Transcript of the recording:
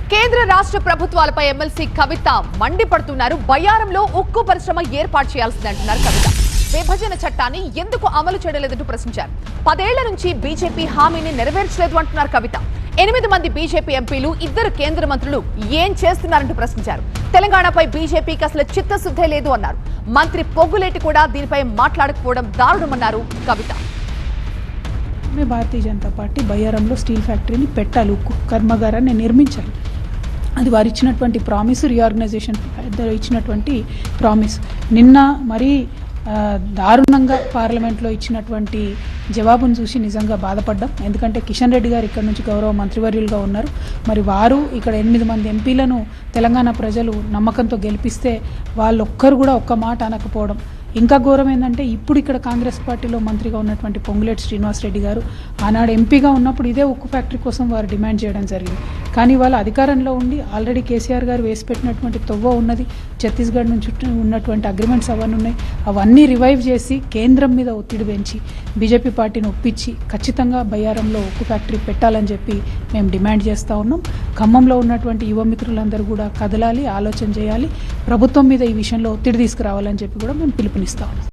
కేంద్ర రాష్ట్ర ప్రభుత్వాలపై ఎమ్మెల్సీ కవిత మండిపడుతున్నారు. బయ్యారంలో ఉక్కు పరిశ్రమ ఏర్పాటు చేయాల్సింది అంటున్నారు కవిత. విభజన చట్టాన్ని ఎందుకు అమలు చేయలేదంటూ ప్రశ్నించారు. పదేళ్ళ నుంచి బీజేపీ హామీని నెరవేర్చలేదు అంటున్నారు కవిత. ఎనిమిది మంది బీజేపీ ఎంపీలు ఇద్దరు కేంద్ర మంత్రులు ఏం చేస్తున్నారంటూ ప్రశ్నించారు. తెలంగాణపై బీజేపీకి అసలు చిత్తశుద్ధే లేదు అన్నారు. మంత్రి పొగ్గులేటి కూడా దీనిపై మాట్లాడకపోవడం దారుణమన్నారు కవిత. కోసమే భారతీయ జనతా పార్టీ బయ్యారంలో స్టీల్ ఫ్యాక్టరీని పెట్టాలి ఉక్కు కర్మాగారాన్ని నిర్మించాలి. అది వారు ఇచ్చినటువంటి ప్రామిస్ రీఆర్గనైజేషన్ ఇచ్చినటువంటి ప్రామిస్. నిన్న మరీ దారుణంగా పార్లమెంట్లో ఇచ్చినటువంటి జవాబును చూసి నిజంగా బాధపడ్డాం. ఎందుకంటే కిషన్ రెడ్డి గారు ఇక్కడ నుంచి గౌరవ మంత్రివర్యులుగా ఉన్నారు. మరి వారు ఇక్కడ ఎనిమిది మంది ఎంపీలను తెలంగాణ ప్రజలు నమ్మకంతో గెలిపిస్తే వాళ్ళొక్కరు కూడా ఒక్క మాట అనకపోవడం ఇంకా ఘోరం ఏంటంటే ఇప్పుడు ఇక్కడ కాంగ్రెస్ పార్టీలో మంత్రిగా ఉన్నటువంటి పొంగులేటి శ్రీనివాసరెడ్డి గారు ఆనాడు ఎంపీగా ఉన్నప్పుడు ఇదే ఉక్కు ఫ్యాక్టరీ కోసం వారు డిమాండ్ చేయడం జరిగింది. కానీ వాళ్ళ అధికారంలో ఉండి ఆల్రెడీ కేసీఆర్ గారు వేసి పెట్టినటువంటి తొవ్వ ఉన్నది ఛత్తీస్గఢ్ నుంచి చుట్టూ ఉన్నటువంటి అగ్రిమెంట్స్ అవన్నీ ఉన్నాయి. అవన్నీ రివైవ్ చేసి కేంద్రం మీద ఒత్తిడి పెంచి బీజేపీ పార్టీని ఒప్పించి ఖచ్చితంగా బయ్యారంలో ఉక్కు ఫ్యాక్టరీ పెట్టాలని చెప్పి మేము డిమాండ్ చేస్తూ ఉన్నాం. ఖమ్మంలో ఉన్నటువంటి యువ మిత్రులందరూ కూడా కదలాలి ఆలోచన చేయాలి. ప్రభుత్వం మీద ఈ విషయంలో ఒత్తిడి తీసుకురావాలని చెప్పి కూడా మేము పిలుపునిస్తా ఉన్నాం.